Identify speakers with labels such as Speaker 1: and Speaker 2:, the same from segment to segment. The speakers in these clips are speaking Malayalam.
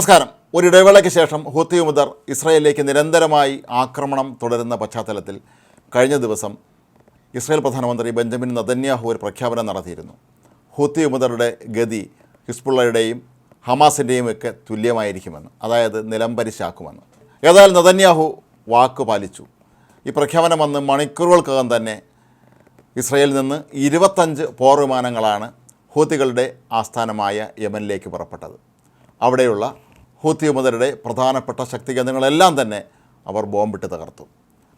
Speaker 1: നമസ്കാരം. ഒരു ഇടവേളയ്ക്ക് ശേഷം ഹുത്തി മുതർ ഇസ്രായേലിലേക്ക് നിരന്തരമായി ആക്രമണം തുടരുന്ന പശ്ചാത്തലത്തിൽ കഴിഞ്ഞ ദിവസം ഇസ്രായേൽ പ്രധാനമന്ത്രി ബെഞ്ചമിൻ നദന്യാഹു ഒരു പ്രഖ്യാപനം നടത്തിയിരുന്നു. ഹുത്തി മുതറുടെ ഗതി ഹിസ്ബുള്ളയുടെയും ഹമാസിന്റെയും ഒക്കെ തുല്യമായിരിക്കുമെന്ന് അതായത് നിലംപരിശാക്കുമെന്ന് ഏതായാലും നദന്യാഹു വാക്ക് പാലിച്ചു. ഈ പ്രഖ്യാപനം വന്ന് മണിക്കൂറുകൾക്കകം തന്നെ ഇസ്രയേലിൽ നിന്ന് ഇരുപത്തഞ്ച് പോർ വിമാനങ്ങളാണ് ഹൂത്തികളുടെ ആസ്ഥാനമായ യമനിലേക്ക് പുറപ്പെട്ടത്. അവിടെയുള്ള ഹൂത്തി ഉമതരുടെ പ്രധാനപ്പെട്ട ശക്തി കേന്ദ്രങ്ങളെല്ലാം തന്നെ അവർ ബോംബിട്ട് തകർത്തു.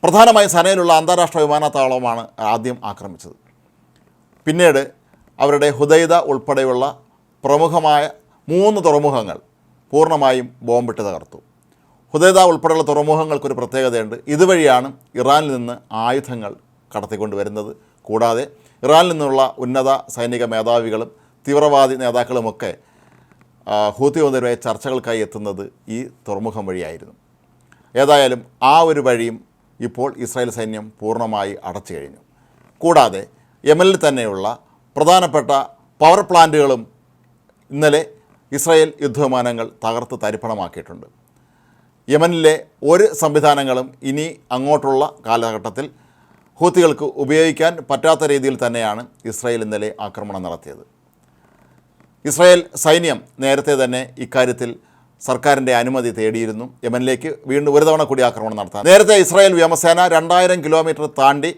Speaker 1: പ്രധാനമായും സനയിലുള്ള അന്താരാഷ്ട്ര വിമാനത്താവളമാണ് ആദ്യം ആക്രമിച്ചത്. പിന്നീട് അവരുടെ ഹുദൈദ ഉൾപ്പെടെയുള്ള പ്രമുഖമായ മൂന്ന് തുറമുഖങ്ങൾ പൂർണമായും ബോംബിട്ട് തകർത്തു. ഹുദൈദ ഉൾപ്പെടെയുള്ള തുറമുഖങ്ങൾക്കൊരു പ്രത്യേകതയുണ്ട്. ഇതുവഴിയാണ് ഇറാനിൽ നിന്ന് ആയുധങ്ങൾ കടത്തിക്കൊണ്ടുവരുന്നത്. കൂടാതെ ഇറാനിൽ നിന്നുള്ള ഉന്നത സൈനിക മേധാവികളും തീവ്രവാദി നേതാക്കളുമൊക്കെ ആ, ഹൂത്തി ഒന്നിനുമായി ചർച്ചകൾക്കായി എത്തുന്നത് ഈ തുറമുഖം വഴിയായിരുന്നു. ഏതായാലും ആ ഒരു വഴിയും ഇപ്പോൾ ഇസ്രായേൽ സൈന്യം പൂർണമായി അടച്ചു കഴിഞ്ഞു. കൂടാതെ യമനിൽ തന്നെയുള്ള പ്രധാനപ്പെട്ട പവർ പ്ലാന്റുകളും ഇന്നലെ ഇസ്രായേൽ യുദ്ധവിമാനങ്ങൾ തകർത്ത് തരിപ്പണമാക്കിയിട്ടുണ്ട്. യമനിലെ ഒരു സംവിധാനങ്ങളും ഇനി അങ്ങോട്ടുള്ള കാലഘട്ടത്തിൽ ഹൂത്തികൾക്ക് ഉപയോഗിക്കാൻ പറ്റാത്ത രീതിയിൽ തന്നെയാണ് ഇസ്രായേൽ ഇന്നലെ ആക്രമണം നടത്തിയത്. ഇസ്രായേൽ സൈന്യം നേരത്തെ തന്നെ ഇക്കാര്യത്തിൽ സർക്കാരിന്റെ അനുമതി തേടിയിരുന്നു. യമനിലേക്ക് വീണ്ടും ഒരു തവണ കൂടി ആക്രമണം നടത്താൻ. നേരത്തെ ഇസ്രായേൽ വ്യോമസേന രണ്ടായിരം കിലോമീറ്റർ താണ്ടി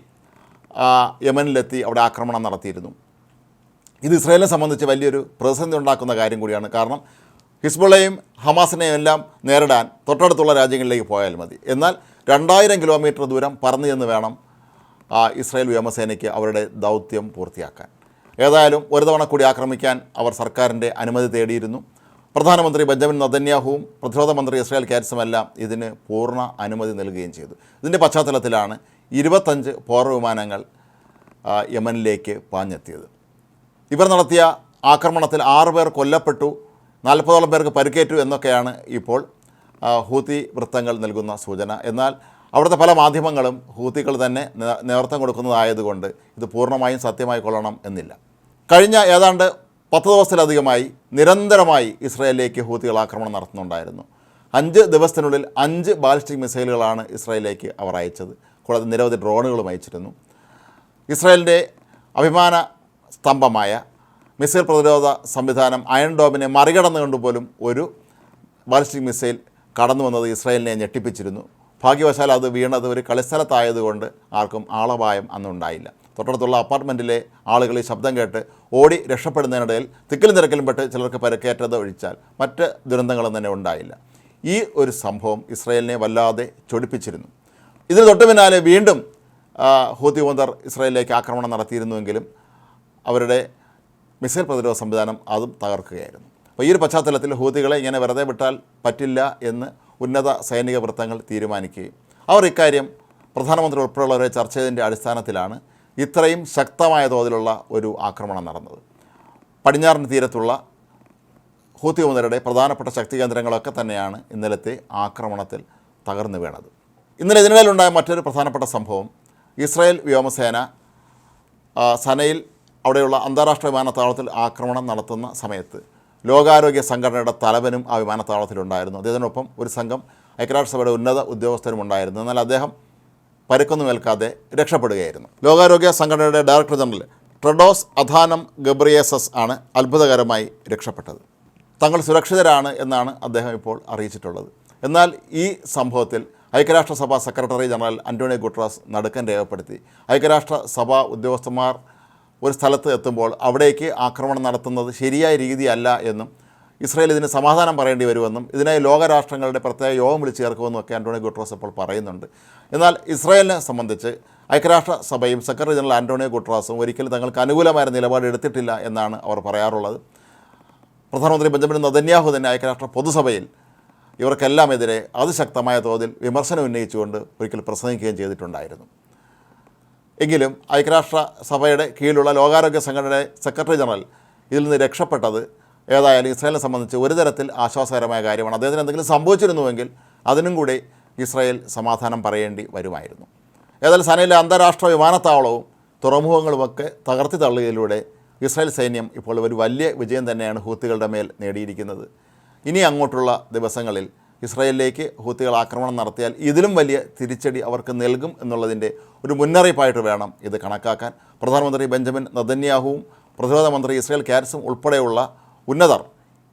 Speaker 1: യമനിലെത്തി അവിടെ ആക്രമണം നടത്തിയിരുന്നു. ഇത് ഇസ്രായേലിനെ സംബന്ധിച്ച് വലിയൊരു പ്രതിസന്ധി ഉണ്ടാക്കുന്ന കാര്യം കൂടിയാണ്. കാരണം ഹിസ്ബുള്ളയും ഹമാസിനെയും എല്ലാം നേരിടാൻ തൊട്ടടുത്തുള്ള രാജ്യങ്ങളിലേക്ക് പോയാൽ മതി. എന്നാൽ രണ്ടായിരം കിലോമീറ്റർ ദൂരം പറന്നു ചെന്ന് വേണം ഇസ്രായേൽ വ്യോമസേനയ്ക്ക് അവരുടെ ദൗത്യം പൂർത്തിയാക്കാൻ. ഏതായാലും ഒരു തവണ കൂടി ആക്രമിക്കാൻ അവർ സർക്കാരിന്റെ അനുമതി തേടിയിരുന്നു. പ്രധാനമന്ത്രി ബെഞ്ചമിൻ നദന്യാഹുവും പ്രതിരോധ മന്ത്രി ഇസ്രായേൽ കാരിസുമെല്ലാം ഇതിന് പൂർണ അനുമതി നൽകുകയും ചെയ്തു. ഇതിന്റെ പശ്ചാത്തലത്തിലാണ് ഇരുപത്തഞ്ച് പോർ വിമാനങ്ങൾ യമനിലേക്ക് പാഞ്ഞെത്തിയത്. ഇവർ നടത്തിയ ആക്രമണത്തിൽ ആറ് പേർ കൊല്ലപ്പെട്ടു നാൽപ്പതോളം പേർക്ക് പരിക്കേറ്റു എന്നൊക്കെയാണ് ഇപ്പോൾ ഹൂത്തി വൃത്തങ്ങൾ നൽകുന്ന സൂചന. എന്നാൽ അവിടുത്തെ പല മാധ്യമങ്ങളും ഹൂത്തികൾ തന്നെ നേതൃത്വം കൊടുക്കുന്നതായതുകൊണ്ട് ഇത് പൂർണമായും സത്യമായി കൊള്ളണം എന്നില്ല. കഴിഞ്ഞ ഏതാണ്ട് പത്ത് ദിവസത്തിലധികമായി നിരന്തരമായി ഇസ്രായേലിലേക്ക് ഹൂത്തികൾ ആക്രമണം നടത്തുന്നുണ്ടായിരുന്നു. അഞ്ച് ദിവസത്തിനുള്ളിൽ അഞ്ച് ബാലിസ്റ്റിക് മിസൈലുകളാണ് ഇസ്രായേലിലേക്ക് അവർ അയച്ചത്. കൂടാതെ നിരവധി ഡ്രോണുകളും അയച്ചിരുന്നു. ഇസ്രായേലിന്റെ അഭിമാന സ്തംഭമായ മിസൈൽ പ്രതിരോധ സംവിധാനം അയൺ ഡോമിനെ മറികടന്നുകൊണ്ട് പോലും ഒരു ബാലിസ്റ്റിക് മിസൈൽ കടന്നു വന്നത് ഇസ്രായേലിനെ ഞെട്ടിപ്പിച്ചിരുന്നു. ഭാഗ്യവശാൽ അത് വീണത് ഒരു കളിസ്ഥലത്തായതുകൊണ്ട് ആർക്കും ആളപായം അന്നുണ്ടായില്ല. തൊട്ടടുത്തുള്ള അപ്പാർട്ട്മെന്റിലെ ആളുകൾ ഈ ശബ്ദം കേട്ട് ഓടി രക്ഷപ്പെടുന്നതിനിടയിൽ തിക്കലും തിരക്കിലും പെട്ട് ചിലർക്ക് പരിക്കേറ്റത് ഒഴിച്ചാൽ മറ്റ് ദുരന്തങ്ങളും തന്നെ ഉണ്ടായില്ല. ഈ ഒരു സംഭവം ഇസ്രയേലിനെ വല്ലാതെ ചൊടിപ്പിച്ചിരുന്നു. ഇതിന് തൊട്ടു പിന്നാലെ വീണ്ടും ഹൂതി ഇസ്രയേലിലേക്ക് ഇസ്രായേലിലേക്ക് ആക്രമണം നടത്തിയിരുന്നുവെങ്കിലും അവരുടെ മിസൈൽ പ്രതിരോധ സംവിധാനം അതും തകർക്കുകയായിരുന്നു. അപ്പോൾ ഈ ഒരു പശ്ചാത്തലത്തിൽ ഹൂതികളെ ഇങ്ങനെ വെറുതെ വിട്ടാൽ പറ്റില്ല എന്ന് ഉന്നത സൈനിക വൃത്തങ്ങൾ തീരുമാനിക്കുകയും അവർ ഇക്കാര്യം പ്രധാനമന്ത്രി ഉൾപ്പെടെയുള്ളവരെ ചർച്ച ചെയ്തതിന്റെ അടിസ്ഥാനത്തിലാണ് ഇത്രയും ശക്തമായ തോതിലുള്ള ഒരു ആക്രമണം നടന്നത്. പടിഞ്ഞാറൻ തീരത്തുള്ള ഹൂത്തി ഉമദരുടെ പ്രധാനപ്പെട്ട ശക്തി കേന്ദ്രങ്ങളൊക്കെ തന്നെയാണ് ഇന്നലത്തെ ആക്രമണത്തിൽ തകർന്നു വീണത്. ഇന്നലെ ഇതിനിടയിലുണ്ടായ മറ്റൊരു പ്രധാനപ്പെട്ട സംഭവം ഇസ്രായേൽ വ്യോമസേന സനയിൽ അവിടെയുള്ള അന്താരാഷ്ട്ര വിമാനത്താവളത്തിൽ ആക്രമണം നടത്തുന്ന സമയത്ത് ലോകാരോഗ്യ സംഘടനയുടെ തലവനും ആ വിമാനത്താവളത്തിലുണ്ടായിരുന്നു. അദ്ദേഹത്തിനൊപ്പം ഒരു സംഘം ഐക്യരാഷ്ട്രസഭയുടെ ഉന്നത ഉദ്യോഗസ്ഥരും ഉണ്ടായിരുന്നു. എന്നാൽ അദ്ദേഹം പരുക്കൊന്നും ഏൽക്കാതെ രക്ഷപ്പെടുകയായിരുന്നു. ലോകാരോഗ്യ സംഘടനയുടെ director general Tedros Adhanom Ghebreyesus ആണ് അത്ഭുതകരമായി രക്ഷപ്പെട്ടത്. തങ്ങൾ സുരക്ഷിതരാണ് എന്നാണ് അദ്ദേഹം ഇപ്പോൾ അറിയിച്ചിട്ടുള്ളത്. എന്നാൽ ഈ സംഭവത്തിൽ ഐക്യരാഷ്ട്രസഭ സെക്രട്ടറി ജനറൽ അന്റോണിയോ ഗുട്രാസ് നടുക്കൻ രേഖപ്പെടുത്തി. ഐക്യരാഷ്ട്രസഭ ഉദ്യോഗസ്ഥന്മാർ ഒരു സ്ഥലത്ത് എത്തുമ്പോൾ അവിടേക്ക് ആക്രമണം നടത്തുന്നത് ശരിയായ രീതിയല്ല എന്നും ഇസ്രായേൽ ഇതിന് സമാധാനം പറയേണ്ടി വരുമെന്നും ഇതിനായി ലോകരാഷ്ട്രങ്ങളുടെ പ്രത്യേക യോഗം വിളിച്ചു ചേർക്കുമെന്നും ഒക്കെ അന്റോണിയോ ഗുട്രോസ് ഇപ്പോൾ പറയുന്നുണ്ട്. എന്നാൽ ഇസ്രായേലിനെ സംബന്ധിച്ച് ഐക്യരാഷ്ട്ര സഭയും സെക്രട്ടറി ജനറൽ ആന്റോണിയോ ഗുട്രാസും ഒരിക്കലും തങ്ങൾക്ക് അനുകൂലമായ നിലപാട് എടുത്തിട്ടില്ല എന്നാണ് അവർ പറയാറുള്ളത്. പ്രധാനമന്ത്രി ബെഞ്ചമിൻ നദന്യാഹു തന്നെ ഐക്യരാഷ്ട്ര പൊതുസഭയിൽ ഇവർക്കെല്ലാം എതിരെ അതിശക്തമായ തോതിൽ വിമർശനം ഉന്നയിച്ചുകൊണ്ട് ഒരിക്കൽ പ്രസംഗിക്കുകയും ചെയ്തിട്ടുണ്ടായിരുന്നു. എങ്കിലും ഐക്യരാഷ്ട്ര സഭയുടെ കീഴിലുള്ള ലോകാരോഗ്യ സംഘടനയുടെ സെക്രട്ടറി ജനറൽ ഇതിൽ നിന്ന് രക്ഷപ്പെട്ടത് ഏതായാലും ഇസ്രായേലിനെ സംബന്ധിച്ച് ഒരു തരത്തിൽ ആശ്വാസകരമായ കാര്യമാണ്. അദ്ദേഹത്തിന് എന്തെങ്കിലും സംഭവിച്ചിരുന്നുവെങ്കിൽ അതിനും കൂടി ഇസ്രായേൽ സമാധാനം പറയേണ്ടി വരുമായിരുന്നു. ഏതായാലും സനയിലെ അന്താരാഷ്ട്ര വിമാനത്താവളവും തുറമുഖങ്ങളുമൊക്കെ തകർത്തി തള്ളിയതിലൂടെ ഇസ്രായേൽ സൈന്യം ഇപ്പോൾ ഒരു വലിയ വിജയം തന്നെയാണ് ഹൂത്തുകളുടെ മേൽ നേടിയിരിക്കുന്നത്. ഇനി അങ്ങോട്ടുള്ള ദിവസങ്ങളിൽ ഇസ്രായേലിലേക്ക് ഹൂത്തികൾ ആക്രമണം നടത്തിയാൽ ഇതിലും വലിയ തിരിച്ചടി അവർക്ക് നൽകും എന്നുള്ളതിന്റെ ഒരു മുന്നറിയിപ്പായിട്ട് വേണം ഇത് കണക്കാക്കാൻ. പ്രധാനമന്ത്രി ബെഞ്ചമിൻ നദന്യാഹുവും പ്രതിരോധ മന്ത്രി ഇസ്രായേൽ കാരിസും ഉൾപ്പെടെയുള്ള ഉന്നതർ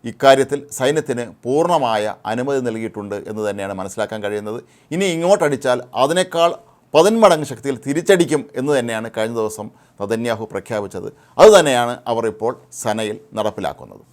Speaker 1: ഇക്കാര്യത്തിൽ സൈന്യത്തിന് പൂർണമായ അനുമതി നൽകിയിട്ടുണ്ട് എന്ന് തന്നെയാണ് മനസ്സിലാക്കാൻ കഴിയുന്നത്. ഇനി ഇങ്ങോട്ടടിച്ചാൽ അതിനേക്കാൾ പതിന്മടങ്ങ് ശക്തിയിൽ തിരിച്ചടിക്കും എന്ന് തന്നെയാണ് കഴിഞ്ഞ ദിവസം നദന്യാഹു പ്രഖ്യാപിച്ചത്. അതുതന്നെയാണ് അവർ ഇപ്പോൾ സനയിൽ നടപ്പിലാക്കുന്നത്.